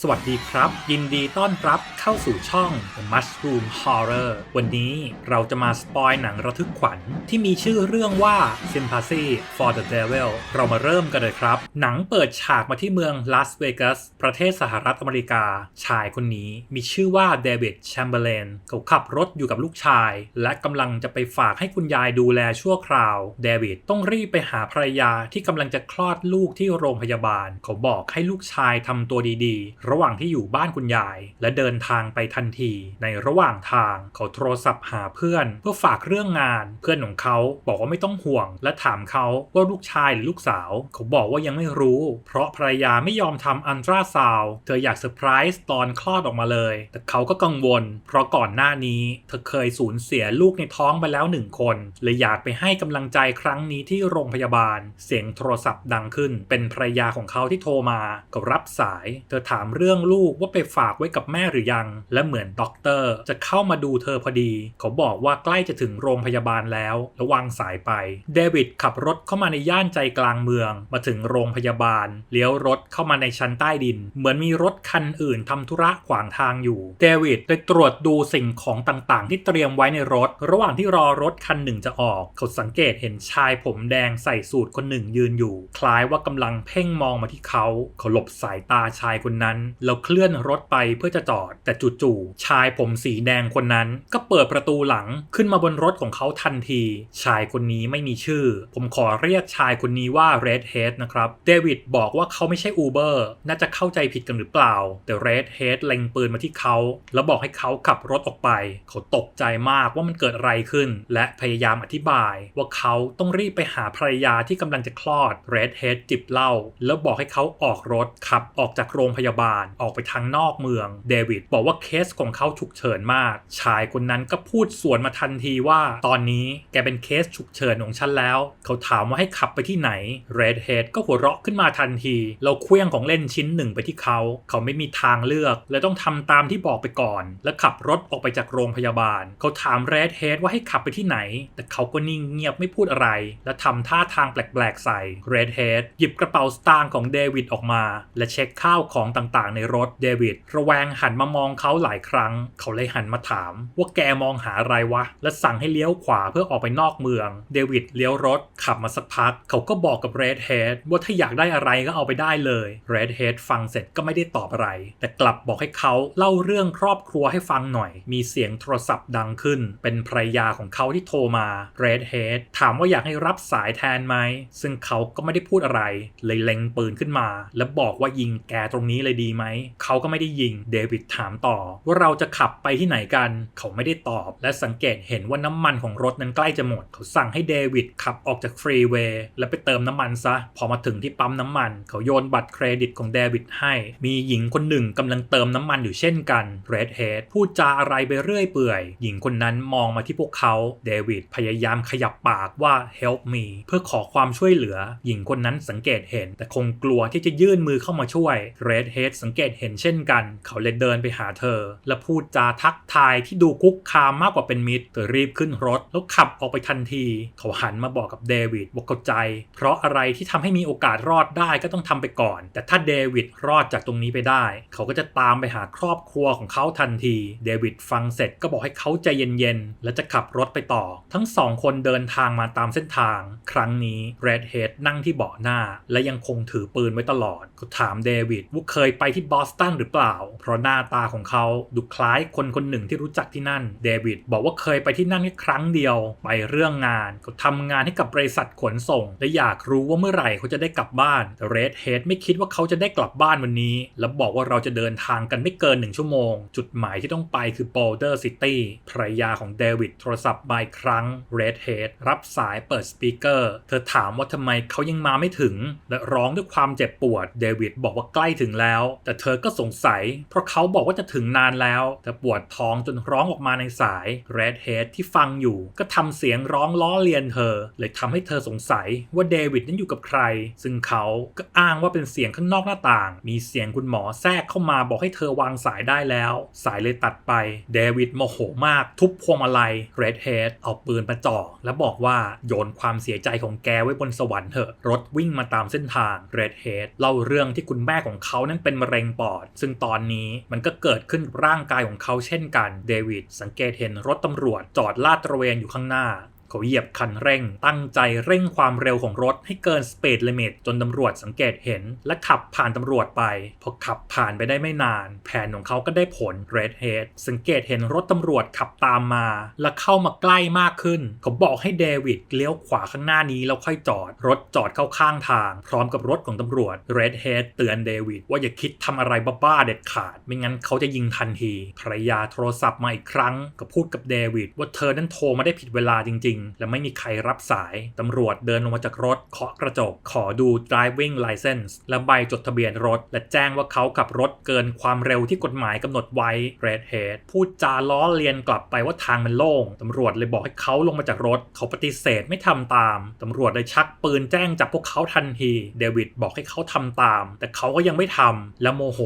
สวัสดีครับ ยินดีต้อนรับเข้าสู่ช่อง The Mushroom Horror วันนี้เราจะมาสปอยหนังระทึกขวัญที่มีชื่อเรื่องว่า Sympathy for the Devil เรามาเริ่มกันเลยครับ หนังเปิดฉากมาที่เมืองลาสเวกัสประเทศสหรัฐอเมริกา ชายคนนี้มีชื่อว่าเดวิดแชมเบอร์เลนเขาขับรถอยู่กับลูกชาย และกำลังจะไปฝากให้คุณยายดูแลชั่วคราวเดวิดต้องรีบไปหาภรรยาที่กำลังจะคลอดลูกที่โรงพยาบาล เขาบอกให้ลูกชายทำตัวดีๆระหว่างที่อยู่บ้านคุณยาย และเดินทางไปทันที ในระหว่างทางเขาโทรศัพท์หาเพื่อน เพื่อฝากเรื่องงาน เพื่อนของเขาบอกว่าไม่ต้องห่วง และถามเขาว่าลูกชายหรือลูกสาว เขาบอกว่ายังไม่รู้ เพราะภรรยาไม่ยอมทำอันตราซาวเธออยากเซอร์ไพรส์ตอนคลอดออกมาเลย แต่เขาก็กังวล เพราะก่อนหน้านี้ เธอเคยสูญเสียลูกในท้องไปแล้วหนึ่งคนเลยอยากไปให้กำลังใจครั้งนี้ที่โรงพยาบาล เสียงโทรศัพท์ดังขึ้น เป็นภรรยาของเขาที่โทรมาก็รับสาย เธอถามเรื่องลูกว่าไปฝากไว้กับแม่หรือยัง และเหมือนด็อกเตอร์จะเข้ามาดูเธอพอดี เขาบอกว่าใกล้จะถึงโรงพยาบาลแล้วระวางสายไป เดวิดขับรถเข้ามาในย่านใจกลางเมือง มาถึงโรงพยาบาล เลี้ยวรถเข้ามาในชั้นใต้ดิน เหมือนมีรถคันอื่นทำธุระขวางทางอยู่ เดวิดได้ตรวจดูสิ่งของต่างๆ ที่เตรียมไว้ในรถ ระหว่างที่รอรถคันหนึ่งจะออก เขาสังเกตเห็นชายผมแดงใส่สูทคนหนึ่งยืนอยู่ คล้ายว่ากำลังเพ่งมองมาที่เขา เขาหลบสายตาชายคนนั้นแล้วเคลื่อนรถไปเพื่อจะจอด แต่จู่ๆชายผมสีแดงคนนั้น ก็เปิดประตูหลังขึ้นมาบนรถของเขาทันที ชายคนนี้ไม่มีชื่อ ผมขอเรียกชายคนนี้ว่า Redhead นะครับเดวิดบอกว่าเขาไม่ใช่ Uber น่าจะเข้าใจผิดกันหรือเปล่า แต่ Redhead เล็งปืนมาที่เขา แล้วบอกให้เขาขับรถออกไป เขาตกใจมากว่ามันเกิดอะไรขึ้น และพยายามอธิบายว่าเขาต้องรีบไปหาภรรยาที่กำลังจะคลอด Redhead จิบเหล้าแล้วบอกให้เขาออกรถขับออกจากโรงพยาบาลออกไปทางนอกเมืองเดวิดบอกว่าเคสของเขาฉุกเฉินมาก ชายคนนั้นก็พูดสวนมาทันทีว่า ตอนนี้แกเป็นเคสฉุกเฉินของฉันแล้ว เขาถามว่าให้ขับไปที่ไหน Redhead ก็หัวเราะขึ้นมาทันที เราเคลี้ยงของเล่นชิ้นหนึ่งไปที่เขา เขาไม่มีทางเลือกและต้องทำตามที่บอกไปก่อน และขับรถออกไปจากโรงพยาบาล เขาถาม Redhead ว่าให้ขับไปที่ไหน แต่เขาก็นิ่งเงียบไม่พูดอะไร และทำท่าทางแปลกๆใส่ Redhead หยิบกระเป๋าสตางค์ของเดวิดออกมา และเช็คข้าวของต่างๆ ในรถเดวิดระแวงหันมามองเขาหลายครั้ง เขาเลยหันมาถาม ว่าแกมองหาอะไรวะ และสั่งให้เลี้ยวขวาเพื่อออกไปนอกเมือง เดวิดเลี้ยวรถขับมาสักพัก เขาก็บอกกับ Redhead ว่าถ้าอยากได้อะไรก็เอาไปได้เลย Redhead ฟังเสร็จก็ไม่ได้ตอบอะไร แต่กลับบอกให้เขาเล่าเรื่องครอบครัวให้ฟังหน่อย มีเสียงโทรศัพท์ดังขึ้น เป็นภรรยาของเขาที่โทรมา Redhead ถามว่าอยากให้รับสายแทนไหมซึ่งเขาก็ไม่ได้พูดอะไร เลยเล็งปืนขึ้นมา และบอกว่ายิงแกตรงนี้เลยดีไหม เขาก็ไม่ได้ยิง เดวิดถามต่อ ว่าเราจะขับไปที่ไหนกัน เขาไม่ได้ตอบ และสังเกตเห็นว่าน้ำมันของรถนั้นใกล้จะหมด เขาสั่งให้เดวิดขับออกจากฟรีเวย์และไปเติมน้ำมันซะ พอมาถึงที่ปั๊มน้ำมัน เขาโยนบัตรเครดิตของเดวิดให้ มีหญิงคนหนึ่งกำลังเติมน้ำมันอยู่เช่นกันเรดเฮดพูดจาอะไรไปเรื่อยเปื่อย หญิงคนนั้นมองมาที่พวกเขาเดวิดพยายามขยับปากว่า help me เพื่อขอความช่วยเหลือ หญิงคนนั้นสังเกตเห็น แต่คงกลัวที่จะยื่นมือเข้ามาช่วยเรดเฮดสังเกตเห็นเช่นกัน เขาเลยเดินไปหาเธอ และพูดจาทักทายที่ดูคุกคามมากกว่าเป็นมิตรเธอรีบขึ้นรถ แล้วขับออกไปทันที เขาหันมาบอกกับเดวิดว่าเข้าใจ เพราะอะไรที่ทำให้มีโอกาสรอดได้ก็ต้องทำไปก่อน แต่ถ้าเดวิดรอดจากตรงนี้ไปได้ เขาก็จะตามไปหาครอบครัวของเขาทันที เดวิดฟังเสร็จก็บอกให้เขาใจเย็นๆ และจะขับรถไปต่อ ทั้งสองคนเดินทางมาตามเส้นทาง ครั้งนี้เรดเฮดนั่งที่เบาะหน้า และยังคงถือปืนไว้ตลอดเขาถามเดวิดว่าเคยไปไปที่บอสตันหรือเปล่า เพราะหน้าตาของเขาดูคล้ายคนคนหนึ่งที่รู้จักที่นั่น เดวิดบอกว่าเคยไปที่นั่นแค่ครั้งเดียว ไปเรื่องงานเขาทำงานให้กับบริษัทขนส่ง และอยากรู้ว่าเมื่อไหร่เขาจะได้กลับบ้านแต่เรดเฮดไม่คิดว่าเขาจะได้กลับบ้านวันนี้ และบอกว่าเราจะเดินทางกันไม่เกินหนึ่งชั่วโมง จุดหมายที่ต้องไปคือ Boulder City ภรรยาของเดวิดโทรศัพท์บ่ายครั้ง Redhead รับสายเปิดสปีกเกอร์เธอถามว่าทำไมเขายังมาไม่ถึง และร้องด้วยความเจ็บปวดเดวิดบอกว่าใกล้ถึงแล้วแต่เธอก็สงสัย เพราะเขาบอกว่าจะถึงนานแล้ว แต่ปวดท้องจนร้องออกมาในสาย Redhead ที่ฟังอยู่ ก็ทำเสียงร้องล้อเลียนเธอ เลยทำให้เธอสงสัยว่าเดวิดนั้นอยู่กับใคร ซึ่งเขาก็อ้างว่าเป็นเสียงข้างนอกหน้าต่าง มีเสียงคุณหมอแทรกเข้ามาบอกให้เธอวางสายได้แล้ว สายเลยตัดไป เดวิดโมโหมาก ทุบพวงมาลัย Redhead เอาปืนมาจ่อและบอกว่าโยนความเสียใจของแกไว้บนสวรรค์เถอะ รถวิ่งมาตามเส้นทาง Redhead เล่าเรื่องที่คุณแม่ของเขานั้นเป็นมะเร็งปอด ซึ่งตอนนี้มันก็เกิดขึ้นกับร่างกายของเขาเช่นกัน เดวิดสังเกตเห็นรถตำรวจจอดลาดตระเวนอยู่ข้างหน้า เขาเหยียบคันเร่ง ตั้งใจเร่งความเร็วของรถให้เกินสเปดลิมิตจนตำรวจสังเกตเห็น และขับผ่านตำรวจไป พอขับผ่านไปได้ไม่นาน แผนของเขาก็ได้ผล Redhead สังเกตเห็นรถตำรวจขับตามมา และเข้ามาใกล้มากขึ้น เขาบอกให้เดวิดเลี้ยวขวาข้างหน้านี้แล้วค่อยจอด รถจอดเข้าข้างทาง พร้อมกับรถของตำรวจ Redhead เตือนเดวิดว่าอย่าคิดทำอะไรบ้าๆเด็ดขาด ไม่งั้นเขาจะยิงทันทีภรรยาโทรศัพท์มาอีกครั้งก็พูดกับเดวิดว่าเธอนั้นโทรมาได้ผิดเวลาจริงๆและไม่มีใครรับสาย ตำรวจเดินลงมาจากรถเคาะกระจก ขอดู driving license และใบจดทะเบียนรถ และแจ้งว่าเขาขับรถเกินความเร็วที่กฎหมายกำหนดไว้ Redhead พูดจาล้อเลียนกลับไปว่าทางมันโล่ง ตำรวจเลยบอกให้เขาลงมาจากรถ เขาปฏิเสธไม่ทำตาม ตำรวจเลยชักปืนแจ้งจับพวกเขาทันที เดวิดบอกให้เขาทำตาม แต่เขาก็ยังไม่ทำและโมโห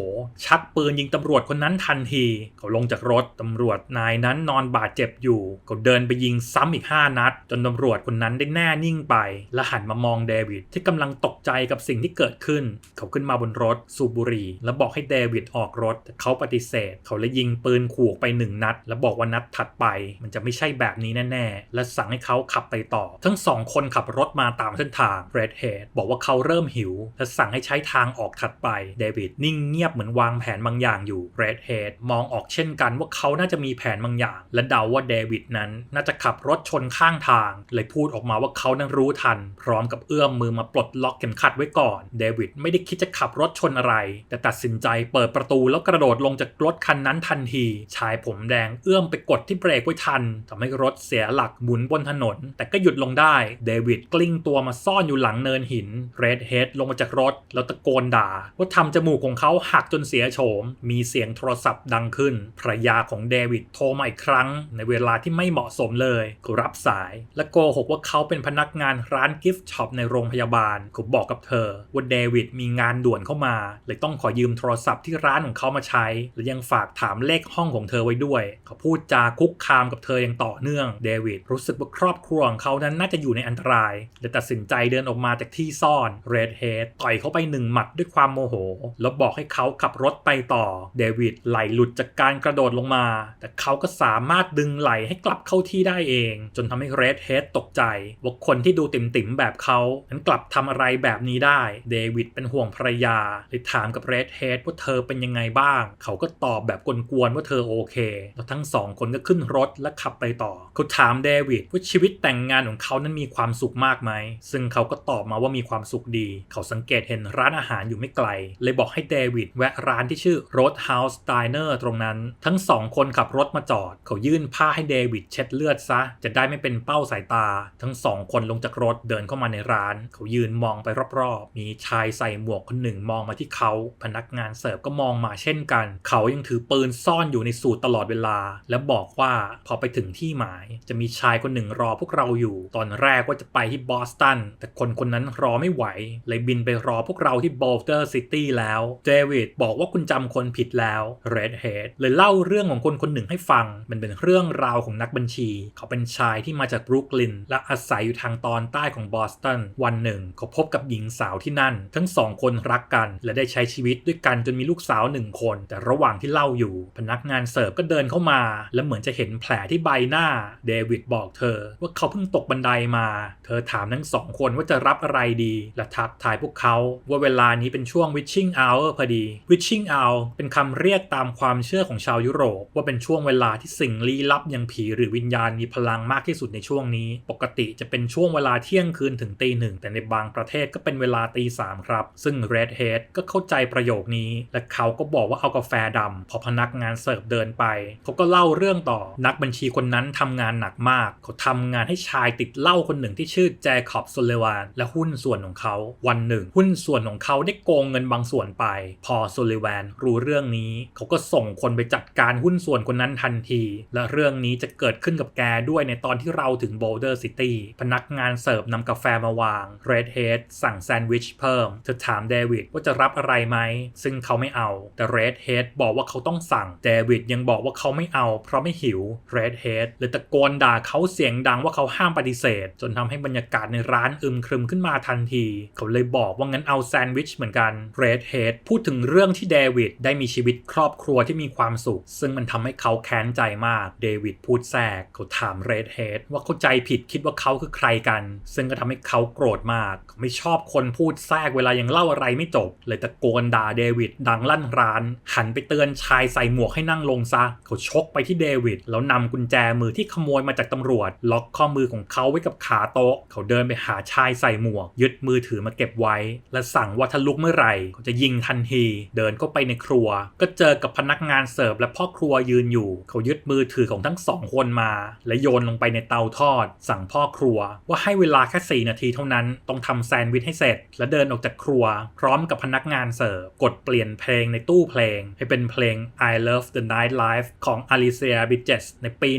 ชักปืนยิงตำรวจคนนั้นทันที เขาลงจากรถตำรวจนายนั้นนอนบาดเจ็บอยู่ เขาเดินไปยิงซ้ำอีก5นัดจนตำรวจคนนั้นได้แน่นิ่งไป และหันมามองเดวิดที่กำลังตกใจกับสิ่งที่เกิดขึ้น เขาขึ้นมาบนรถสูบบุหรี่และบอกให้เดวิดออกรถแต่เขาปฏิเสธ เขาเลยยิงปืนขู่ไปหนึ่งนัด และบอกว่านัดถัดไป มันจะไม่ใช่แบบนี้แน่ๆ และสั่งให้เขาขับไปต่อ ทั้งสองคนขับรถมาตามเส้นทาง Redhead บอกว่าเขาเริ่มหิว และสั่งให้ใช้ทางออกถัดไปเดวิดนิ่งเงียบเหมือนวางแผนบางอย่างอยู่ Redhead มองออกเช่นกันว่าเขาน่าจะมีแผนบางอย่าง และเดาว่าเดวิดนั้นน่าจะขับรถชนข้างทาง เลยพูดออกมาว่าเขานั้นรู้ทัน พร้อมกับเอื้อมมือมาปลดล็อกเข็มขัดไว้ก่อน เดวิดไม่ได้คิดจะขับรถชนอะไร แต่ตัดสินใจเปิดประตูแล้วกระโดดลงจากรถคันนั้นทันที ชายผมแดงเอื้อมไปกดที่เบรกไว้ทันทำให้รถเสียหลักหมุนบนถนน แต่ก็หยุดลงได้ เดวิดกลิ้งตัวมาซ่อนอยู่หลังเนินหิน เรดเฮดลงมาจากรถแล้วตะโกนด่า ว่าทำจมูกของเขาหักจนเสียโฉม มีเสียงโทรศัพท์ดังขึ้นภรรยาของเดวิดโทรมาอีกครั้ง ในเวลาที่ไม่เหมาะสมเลยรับสายและโกหกว่าเขาเป็นพนักงานร้านกิฟต์ช็อปในโรงพยาบาลเขาบอกกับเธอว่าเดวิดมีงานด่วนเข้ามา เลยต้องขอยืมโทรศัพท์ที่ร้านของเขามาใช้ และยังฝากถามเลขห้องของเธอไว้ด้วย เขาพูดจาคุกคามกับเธออย่างต่อเนื่องเดวิดรู้สึกว่าครอบครัวของเขานั้นน่าจะอยู่ในอันตรายเลยตัดสินใจเดินออกมาจากที่ซ่อนเรดเฮดต่อยเขาไปหนึ่งหมัดด้วยความโมโห แล้วบอกให้เขาขับรถไปต่อเดวิดไหลหลุดจากการกระโดดลงมา แต่เขาก็สามารถดึงไหลให้กลับเข้าที่ได้เอง จนทำให้เรดเฮดตกใจว่าคนที่ดูติ่มๆแบบเขานั้นกลับทำอะไรแบบนี้ได้ เดวิดเป็นห่วงภรรยาเลยถามกับเรดเฮดว่าเธอเป็นยังไงบ้าง เขาก็ตอบแบบกวนๆว่าเธอโอเค แล้วทั้งสองคนก็ขึ้นรถและขับไปต่อ เขาถามเดวิดว่าชีวิตแต่งงานของเขานั้นมีความสุขมากไหม ซึ่งเขาก็ตอบมาว่ามีความสุขดี เขาสังเกตเห็นร้านอาหารอยู่ไม่ไกล เลยบอกให้เดวิดแวะร้านที่ชื่อ Roadhouse Diner ตรงนั้น ทั้งสองคนขับรถมาจอด เขายื่นผ้าให้เดวิดเช็ดเลือดซะ จะได้ไม่เป็นเป้าสายตา ทั้งสองคนลงจากรถเดินเข้ามาในร้าน เขายืนมองไปรอบๆ มีชายใส่หมวกคนหนึ่งมองมาที่เขา พนักงานเสิร์ฟก็มองมาเช่นกัน เขายังถือปืนซ่อนอยู่ในสูตรตลอดเวลา และบอกว่าพอไปถึงที่หมาย จะมีชายคนหนึ่งรอพวกเราอยู่ ตอนแรกว่าจะไปที่บอสตัน แต่คนคนนั้นรอไม่ไหว เลยบินไปรอพวกเราที่โบลเตอร์ซิตี้แล้ว เดวิดบอกว่าคุณจำคนผิดแล้ว Redhead เลยเล่าเรื่องของคนคนหนึ่งให้ฟัง มันเป็นเรื่องราวของนักบัญชี เขาเป็นชายที่มาจากบรุกลิน และอาศัยอยู่ทางตอนใต้ของบอสตัน วันหนึ่งเขาพบกับหญิงสาวที่นั่น ทั้งสองคนรักกันและได้ใช้ชีวิตด้วยกันจนมีลูกสาวหนึ่งคน แต่ระหว่างที่เล่าอยู่ พนักงานเสิร์ฟก็เดินเข้ามา และเหมือนจะเห็นแผลที่ใบหน้า เดวิดบอกเธอ ว่าเขาเพิ่งตกบันไดมา เธอถามทั้งสองคนว่าจะรับอะไรดี และทักทายพวกเขาว่าเวลานี้เป็นช่วง witching hour พอดี witching hour เป็นคำเรียกตามความเชื่อของชาวยุโรป ว่าเป็นช่วงเวลาที่สิ่งลี้ลับอย่างผีหรือวิญญาณมีพลังมากที่สุดในช่วงนี้ ปกติจะเป็นช่วงเวลาเที่ยงคืนถึงตีหนึ่งแต่ในบางประเทศก็เป็นเวลาตีสามครับ ซึ่ง Redhead ก็เข้าใจประโยคนี้ และเขาก็บอกว่าเอากาแฟดำพอพนักงานเสิร์ฟเดินไป เขาก็เล่าเรื่องต่อนักบัญชีคนนั้นทำงานหนักมาก เขาทำงานให้ชายติดเหล้าคนหนึ่งที่ชื่อแจคอบโซเลวานและหุ้นส่วนของเขา วันหนึ่ง หุ้นส่วนของเขาได้โกงเงินบางส่วนไป พอโซเลวานรู้เรื่องนี้ เขาก็ส่งคนไปจัดการหุ้นส่วนคนนั้นทันที และเรื่องนี้จะเกิดขึ้นกับแกด้วยในตอนที่เราเราถึงโบลเดอร์ซิตี้พนักงานเสิร์ฟนำกาแฟมาวางเรดเฮดสั่งแซนด์วิชเพิ่ม เธอถามเดวิดว่าจะรับอะไรไหม ซึ่งเขาไม่เอา แต่เรดเฮดบอกว่าเขาต้องสั่ง เดวิดยังบอกว่าเขาไม่เอา เพราะไม่หิวเรดเฮดเลยตะโกนด่าเขาเสียงดังว่าเขาห้ามปฏิเสธ จนทำให้บรรยากาศในร้านอึมครึมขึ้นมาทันที เขาเลยบอกว่างั้นเอาแซนด์วิชเหมือนกันเรดเฮดพูดถึงเรื่องที่เดวิดได้มีชีวิตครอบครัวที่มีความสุข ซึ่งมันทำให้เขาแค้นใจมากเดวิดพูดแทรกเขาถามเรดเฮดว่าาเข้าใจผิดคิดว่าเขาคือใครกัน ซึ่งก็ทำให้เขาโกรธมาก ไม่ชอบคนพูดแทรกเวลายังเล่าอะไรไม่จบ เลยตะโกนด่าเดวิดดังลั่นร้าน หันไปเตือนชายใส่หมวกให้นั่งลงซะ เขาชกไปที่เดวิดแล้วนำกุญแจมือที่ขโมยมาจากตำรวจ ล็อกข้อมือของเขาไว้กับขาโต๊ะ เขาเดินไปหาชายใส่หมวก ยึดมือถือมาเก็บไว้ และสั่งว่าถ้าลุกเมื่อไหร่เขาจะยิงทันที เดินเข้าไปในครัว ก็เจอกับพนักงานเสิร์ฟและพ่อครัวยืนอยู่ เขายึดมือถือของทั้งสองคนมา และโยนลงไปในเตาาทอด สั่งพ่อครัว ว่าให้เวลาแค่ 4 นาทีเท่านั้น ต้องทำแซนด์วิชให้เสร็จ และเดินออกจากครัว พร้อมกับพนักงานเสิร์ฟ กดเปลี่ยนเพลงในตู้เพลง ให้เป็นเพลง I Love the Nightlife ของ Alicia Bridges ในปี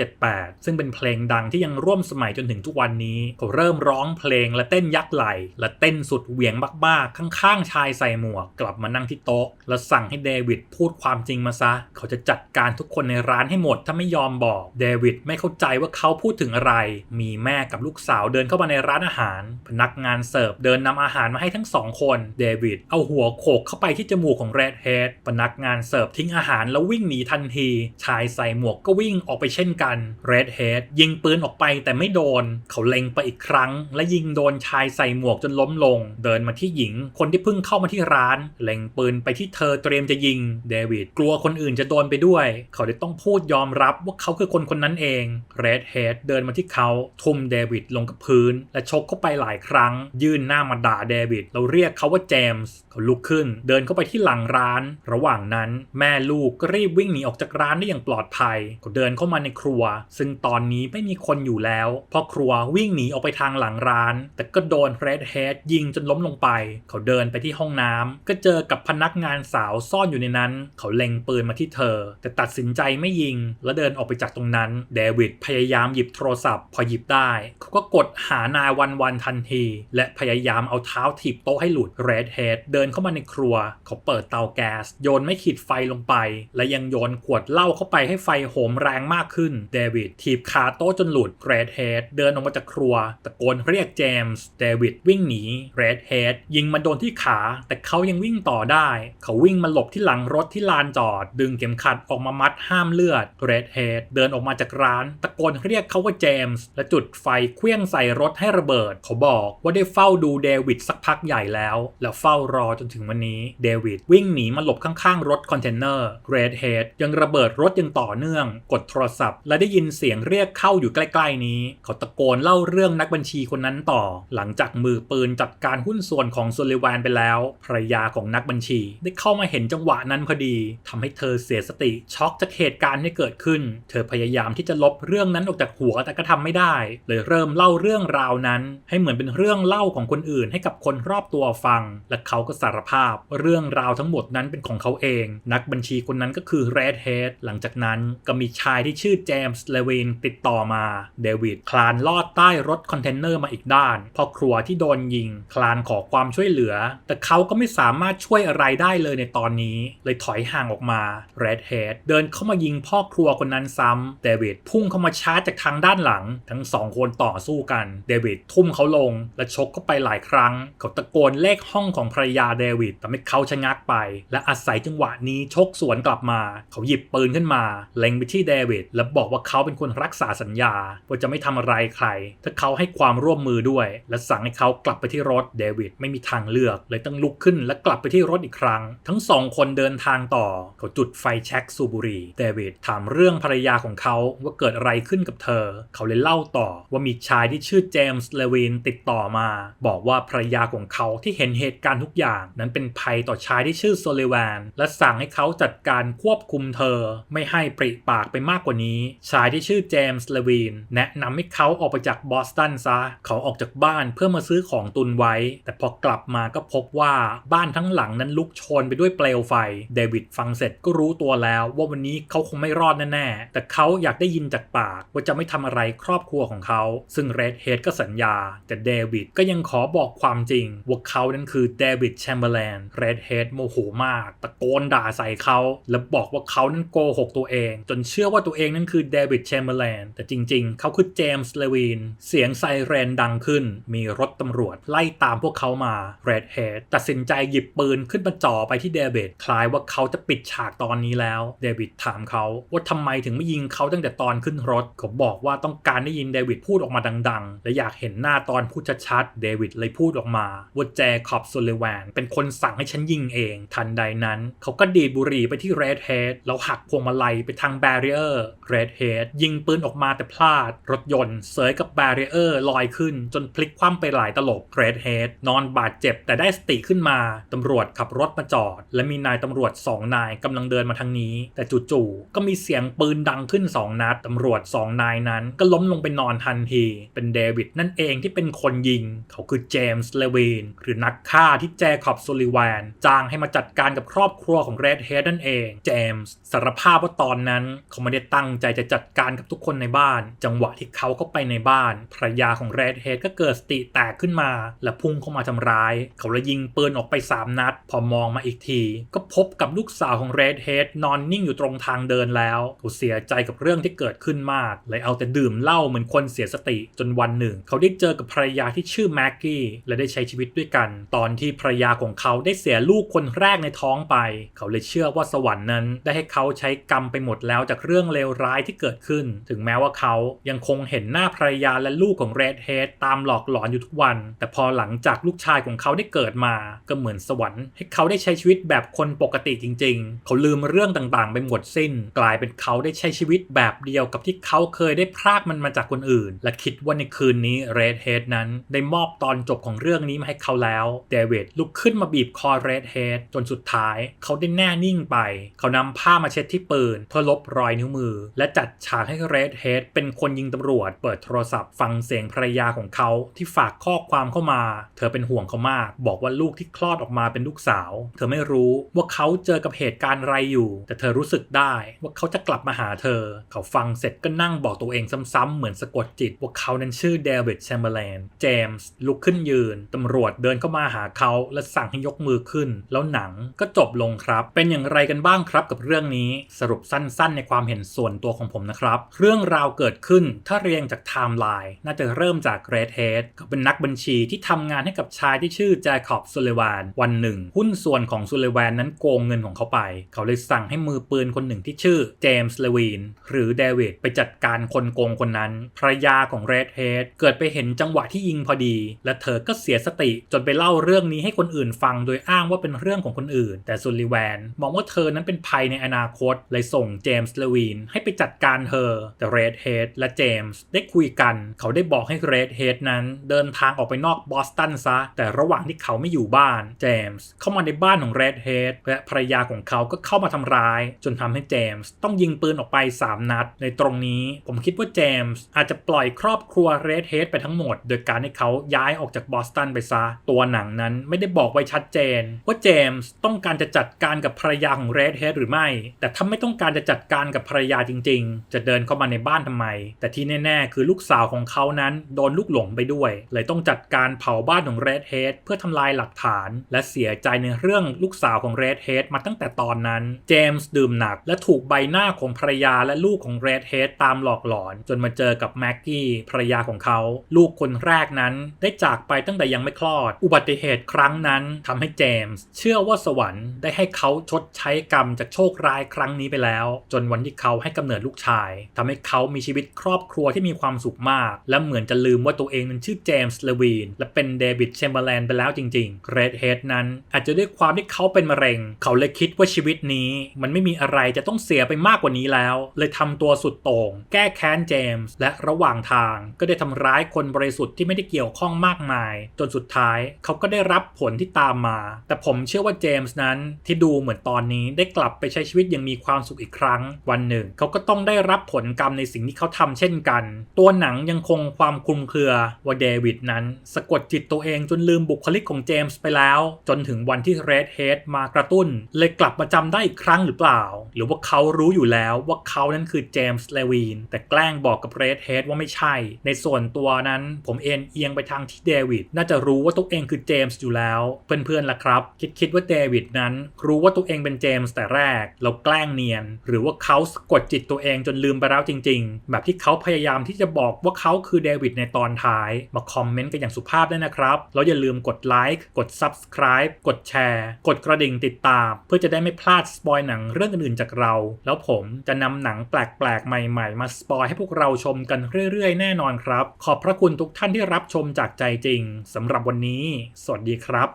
1978 ซึ่งเป็นเพลงดังที่ยังร่วมสมัยจนถึงทุกวันนี้เขาเริ่มร้องเพลงและเต้นยักไหล และเต้นสุดเหวี่ยงมากๆ ข้างๆ ชายใส่หมวก กลับมานั่งที่โต๊ะ และสั่งให้เดวิดพูดความจริงมาซะ เขาจะจัดการทุกคนในร้านให้หมดถ้าไม่ยอมบอก เดวิดไม่เข้าใจว่าเขาพูดถึงอะไร มีแม่กับลูกสาวเดินเข้ามาในร้านอาหาร พนักงานเสิร์ฟเดินนำอาหารมาให้ทั้งสองคนเดวิดเอาหัวโขกเข้าไปที่จมูกของเรดเฮดพนักงานเสิร์ฟทิ้งอาหารแล้ววิ่งหนีทันที ชายใส่หมวกก็วิ่งออกไปเช่นกันเรดเฮดยิงปืนออกไปแต่ไม่โดน เขาเล็งไปอีกครั้ง และยิงโดนชายใส่หมวกจนล้มลง เดินมาที่หญิง คนที่เพิ่งเข้ามาที่ร้าน เล็งปืนไปที่เธอเตรียมจะยิงเดวิดกลัวคนอื่นจะโดนไปด้วย เขาเลยต้องพูดยอมรับว่าเขาคือคนคนนั้นเองเรดเฮดเดินมาที่เขาทุ่มเดวิดลงกับพื้น และชกเข้าไปหลายครั้ง ยื่นหน้ามาด่าเดวิดเราเรียกเขาว่าเจมส์เขาลุกขึ้น เดินเข้าไปที่หลังร้าน ระหว่างนั้น แม่ลูกก็รีบวิ่งหนีออกจากร้านได้อย่างปลอดภัยเขาเดินเข้ามาในครัว ซึ่งตอนนี้ไม่มีคนอยู่แล้วพ่อครัววิ่งหนีออกไปทางหลังร้าน แต่ก็โดนเรดเฮดยิงจนล้มลงไป เขาเดินไปที่ห้องน้ำก็เจอกับพนักงานสาวซ่อนอยู่ในนั้น เขาเล็งปืนมาที่เธอ แต่ตัดสินใจไม่ยิง และเดินออกไปจากตรงนั้นเดวิดพยายามหยิบโทรศัพท์ พอหยิบได้ เขาก็กดหานายวันวันทันที และพยายามเอาเท้าถีบโต๊ะให้หลุดเรดเฮดเดินเข้ามาในครัว เขาเปิดเตาแก๊ส โยนไม่ขีดไฟลงไป และยังโยนขวดเหล้าเข้าไปให้ไฟโหมแรงมากขึ้นเดวิดถีบขาโต๊ะจนหลุดเรดเฮดเดินออกมาจากครัว ตะโกนเรียกเจมส์เดวิดวิ่งหนีเรดเฮดยิงมาโดนที่ขา แต่เขายังวิ่งต่อได้ เขาวิ่งมาหลบที่หลังรถที่ลานจอด ดึงเข็มขัดออกมามัดห้ามเลือดเรดเฮดเดินออกมาจากร้าน ตะโกนเรียกเขาว่าเจมส์และจุดไฟเคลื่องใส่รถให้ระเบิด เขาบอกว่าได้เฝ้าดูเดวิดสักพักใหญ่แล้ว แล้วเฝ้ารอจนถึงวันนี้เดวิดวิ่งหนีมาหลบข้างๆ รถคอนเทนเนอร์เรดเฮดยังระเบิดรถยังต่อเนื่อง กดโทรศัพท์ และได้ยินเสียงเรียกเข้าอยู่ใกล้ๆนี้ เขาตะโกนเล่าเรื่องนักบัญชีคนนั้นต่อ หลังจากมือปืนจัดการหุ้นส่วนของโซลิแวนไปแล้วภรรยาของนักบัญชี ได้เข้ามาเห็นจังหวะนั้นพอดีทำให้เธอเสียสติช็อกจากเหตุการณ์ที่เกิดขึ้น เธอพยายามที่จะลบเรื่องนั้นออกจากหัวแต่ก็ทำไม่ได้ เลยเริ่มเล่าเรื่องราวนั้น ให้เหมือนเป็นเรื่องเล่าของคนอื่น ให้กับคนรอบตัวฟัง และเขาก็สารภาพ เรื่องราวทั้งหมดนั้นเป็นของเขาเอง นักบัญชีคนนั้นก็คือเรดเฮดหลังจากนั้นก็มีชายที่ชื่อเจมส์เลวินติดต่อมาเดวิดคลานลอดใต้รถคอนเทนเนอร์มาอีกด้านพอครัวที่โดนยิง คลานขอความช่วยเหลือ แต่เขาก็ไม่สามารถช่วยอะไรได้เลยในตอนนี้ เลยถอยห่างออกมาเรดเฮดเดินเข้ามายิงพ่อครัวคนนั้นซ้ำเดวิดพุ่งเข้ามาชาร์จจากทางด้านหลัง ทั้งสองคนต่อสู้กัน เดวิดทุ่มเขาลง และชกเข้าไปหลายครั้ง เขาตะโกนเลขห้องของภรรยาเดวิดทำให้เขาชะงักไป และอาศัยจังหวะนี้ชกสวนกลับมา เขาหยิบปืนขึ้นมา เล็งไปที่เดวิดและบอกว่าเขาเป็นคนรักษาสัญญาว่าจะไม่ทำอะไรใคร ถ้าเขาให้ความร่วมมือด้วย และสั่งให้เขากลับไปที่รถเดวิดไม่มีทางเลือก เลยต้องลุกขึ้นและกลับไปที่รถอีกครั้ง ทั้งสองคนเดินทางต่อ เขาจุดไฟแช็กสูบุรีเดวิดถามเรื่องภรรยาของเขาว่าเกิดอะไรขึ้นกับเธอเขาเลยเล่าต่อว่ามีชายที่ชื่อเจมส์เลวินติดต่อมา บอกว่าภรรยาของเขาที่เห็นเหตุการณ์ทุกอย่าง นั้นเป็นภัยต่อชายที่ชื่อโซลิแวนและสั่งให้เขาจัดการควบคุมเธอ ไม่ให้ปริปากไปมากกว่านี้ ชายที่ชื่อเจมส์เลวินแนะนำให้เขาออกไปจากบอสตันซะ เขาออกจากบ้านเพื่อมาซื้อของตุนไว้ แต่พอกลับมาก็พบว่าบ้านทั้งหลังนั้นลุกโชนไปด้วยเปลวไฟ เดวิดฟังเสร็จก็รู้ตัวแล้ว ว่าวันนี้เขาคงไม่รอดแน่ๆแต่เขาอยากได้ยินจากปากว่าจะจะไม่ทำอะไรครอบครัวของเขา ซึ่งเรดเฮดก็สัญญา แต่เดวิดก็ยังขอบอกความจริง ว่าเขานั้นคือเดวิดแชมเบอร์แลนเรดเฮดโมโหมาก ตะโกนด่าใส่เขา และบอกว่าเขานั้นโกหกตัวเอง จนเชื่อว่าตัวเองนั้นคือเดวิดแชมเบอร์แลนแต่จริงๆ เขาคือเจมส์เลวีนเสียงไซเรนดังขึ้น มีรถตำรวจไล่ตามพวกเขามาเรดเฮดตัดสินใจหยิบปืนขึ้นมาจ่อไปที่เดวิดคล้ายว่าเขาจะปิดฉากตอนนี้แล้ว เดวิดถามเขาว่าทำไมถึงไม่ยิงเขาตั้งแต่ตอนขึ้นรถเขาบอกว่าต้องการได้ยินเดวิดพูดออกมาดัง ๆ และอยากเห็นหน้าตอนพูดชัดๆเดวิดเลยพูดออกมาว่าแจคอบโซเลิแวนเป็นคนสั่งให้ฉันยิงเอง ทันใดนั้น เขาก็ดีดบุหรี่ไปที่เรดเฮดแล้วหักพวงมาลัยไปทางแบเรียร์เรดเฮดยิงปืนออกมาแต่พลาด รถยนต์เสยกับแบเรียร์ลอยขึ้น จนพลิกคว่ำไปหลายตลบเรดเฮดนอนบาดเจ็บแต่ได้สติขึ้นมาตำรวจขับรถมาจอด และมีนายตำรวจสองนายกำลังเดินมาทางนี้ แต่จู่ๆก็มีเสียงปืนดังขึ้นสองนัดตำรวจสองนายนั้นก็ล้มลงไปนอนทันที เป็นเดวิดนั่นเองที่เป็นคนยิง เขาคือเจมส์เลวีนหรือนักฆ่าที่แจคอบโซลิแวนจ้างให้มาจัดการกับครอบครัวของเรดเฮดนั่นเอง เจมส์สารภาพว่าตอนนั้นเขาไม่ได้ตั้งใจจะจัดการกับทุกคนในบ้าน จังหวะที่เขาเข้าไปในบ้านภรรยาของเรดเฮดก็เกิดสติแตกขึ้นมา และพุ่งเข้ามาทำร้าย เขาเลยยิงปืนออกไป 3 นัด พอมองมาอีกที ก็พบกับลูกสาวของเรดเฮดนอนนิ่งอยู่ตรงทางเดินแล้ว เขาเสียใจกับเรื่องที่เกิดขึ้นมากเลยเอาแต่ดื่มเหล้าเหมือนคนเสียสติจนวันหนึ่ง เขาได้เจอกับภรรยาที่ชื่อแม็กกี้และได้ใช้ชีวิตด้วยกัน ตอนที่ภรรยาของเขาได้เสียลูกคนแรกในท้องไป เขาเลยเชื่อว่าสวรรค์นั้น ได้ให้เขาใช้กรรมไปหมดแล้วจากเรื่องเลวร้ายที่เกิดขึ้น ถึงแม้ว่าเขายังคงเห็นหน้าภรรยาและลูกของเรดเฮดตามหลอกหลอนอยู่ทุกวัน แต่พอหลังจากลูกชายของเขาได้เกิดมา ก็เหมือนสวรรค์ให้เขาได้ใช้ชีวิตแบบคนปกติจริง ๆ เขาลืมเรื่องต่างๆ ไปหมดสิ้น กลายเป็นเขาได้ใช้ชีวิตแบบเดียวกับที่เขาเคยได้พรากมันมาจากคนอื่น และคิดว่าในคืนนี้เรดเฮดนั้นได้มอบตอนจบของเรื่องนี้มาให้เขาแล้วเดวิดลุกขึ้นมาบีบคอเรดเฮดจนสุดท้าย เขาได้แน่นิ่งไป เขานำผ้ามาเช็ดที่ปืน เพื่อลบรอยนิ้วมือ และจัดฉากให้เรดเฮดเป็นคนยิงตำรวจ เปิดโทรศัพท์ฟังเสียงภรรยาของเขาที่ฝากข้อความเข้ามา เธอเป็นห่วงเขามาก บอกว่าลูกที่คลอดออกมาเป็นลูกสาว เธอไม่รู้ว่าเขาเจอกับเหตุการณ์อะไรอยู่ แต่เธอรู้สึกได้ว่าเขาจะกลับมาหาเธอ เขาฟังเสร็จก็นั่งบอกตัวเองซ้ำๆเหมือนสะกดจิต ว่าเขานั้นชื่อเดวิดแชมเบอร์แลนเจมส์ลุกขึ้นยืน ตำรวจเดินเข้ามาหาเขาและสั่งให้ยกมือขึ้น แล้วหนังก็จบลงครับ เป็นอย่างไรกันบ้างครับกับเรื่องนี้สรุปสั้นๆ ในความเห็นส่วนตัวของผมนะครับ เรื่องราวเกิดขึ้นถ้าเรียงจากไทม์ไลน์น่าจะเริ่มจากเรดเฮดเขาเป็นนักบัญชีที่ทำงานให้กับชายที่ชื่อแจคอบซูเลวานวันหนึ่ง หุ้นส่วนของซูเลวานนั้นโกงเงินของเขาไป เขาเลยสั่งให้มือปืนคนหนึ่งที่ชื่อเจมส์เลวีนหรือเดวิดไปจัดการคนโกงคนนั้นภรรยาของเรดเฮดเกิดไปเห็นจังหวะที่ยิงพอดี และเธอก็เสียสติจนไปเล่าเรื่องนี้ให้คนอื่นฟังโดยอ้างว่าเป็นเรื่องของคนอื่น แต่ซูลิแวนมองว่าเธอนั้นเป็นภัยในอนาคตเลยส่งเจมส์เลวีนให้ไปจัดการเธอ แต่เรดเฮดและเจมส์ได้คุยกัน เขาได้บอกให้เรดเฮดนั้นเดินทางออกไปนอกบอสตันซะ แต่ระหว่างที่เขาไม่อยู่บ้าน เจมส์เข้ามาในบ้านของเรดเฮดและภรรยาของเขาก็เข้ามาทำร้าย จนทำให้เจมส์ต้องยิงปืนออกไป 3 นัด ในตรงนี้ผมคิดว่าเจมส์อาจจะปล่อยครอบครัวเรดเฮดไปทั้งหมด โดยการให้เขาย้ายออกจากบอสตันไปซะ ตัวหนังนั้นไม่ได้บอกไว้ชัดเจน ว่าเจมส์ต้องการจะจัดการกับภรรยาของเรดเฮดหรือไม่ แต่ถ้าไม่ต้องการจะจัดการกับภรรยาจริง ๆ จะเดินเข้ามาในบ้านทำไม แต่ที่แน่ ๆ คือลูกสาวของเขานั้นโดนลูกหลงไปด้วย เลยต้องจัดการเผาบ้านของเรดเฮดเพื่อทำลายหลักฐาน และเสียใจในเรื่องลูกสาวของเรดเฮดมาตั้งแต่ตอนนั้น เจมส์ดื่มหนัก และถูกใบหน้าของภรรยาและลูกของเรดเฮดตามหลอกหลอน จนมาเจอกับแม็กกี้ภรรยาของเขา ลูกคนแรกนั้นได้จากไปตั้งแต่ยังไม่คลอด อุบัติเหตุครั้งนั้นทำให้เจมส์เชื่อว่าสวรรค์ได้ให้เขาชดใช้กรรมจากโชคร้ายครั้งนี้ไปแล้ว จนวันที่เขาให้กำเนิดลูกชายทำให้เขามีชีวิตครอบครัวที่มีความสุขมาก และเหมือนจะลืมว่าตัวเองนั้นชื่อเจมส์เลวีนและเป็นเดวิดแชมเบอร์แลนไปแล้วจริงๆเรดเฮดนั้น อาจจะด้วยความที่เขาเป็นมะเร็ง เขาเลยคิดว่าชีวิตนี้ มันไม่มีอะไรจะต้องเสียไปมากกว่านี้แล้ว เลยทำตัวสุดโต่งแก้แค้นเจมส์และระหว่างทางก็ได้ทำร้ายคนบริสุทธิ์ที่ไม่ได้เกี่ยวข้องมากมาย จนสุดท้ายเขาก็ได้รับผลที่ตามมา แต่ผมเชื่อว่าเจมส์นั้นที่ดูเหมือนตอนนี้ได้กลับไปใช้ชีวิตอย่างมีความสุขอีกครั้ง วันหนึ่ง เขาก็ต้องได้รับผลกรรมในสิ่งที่เขาทำเช่นกัน ตัวหนังยังคงความคลุมเครือว่าเดวิดนั้น สะกดจิตตัวเองจนลืมบุคลิกของเจมส์ไปแล้ว จนถึงวันที่เรดเฮดมากระตุ้น เลยกลับมาจำได้อีกครั้งหรือเปล่า หรือว่าเขารู้อยู่แล้วว่าเขานั้นคือเจมส์เลวีนแต่แกล้งบอกกับเรดเฮดว่าไม่ใช่ ในส่วนตัวนั้นผมเอ็นเอียงไปทางที่เดวิดน่าจะรู้ว่าตัวเองคือเจมส์อยู่แล้ว เพื่อนๆล่ะครับ คิดคิดว่าเดวิดนั้นรู้ว่าตัวเองเป็นเจมส์แต่แรกแล้วแกล้งเนียน หรือว่าเขาสะกดจิตตัวเองจนลืมไปแล้วจริง ๆ แบบที่เขาพยายามที่จะบอกว่าเขาคือเดวิดในตอนท้าย มาคอมเมนต์กันอย่างสุภาพด้วยนะครับ แล้วอย่าลืมกดไลค์กด Subscribe กดแชร์ กดกระดิ่งติดตาม เพื่อจะได้ไม่พลาดสปอยหนังเรื่องอื่นๆจากเรา แล้วผมจะนำหนังแปลกๆใหม่ ๆ มาสปอยให้พวกเราชมกันเรื่อยๆ แน่นอนครับ ขอบพระคุณทุกท่านที่รับชมจากใจจริงสำหรับวันนี้ สวัสดีครับ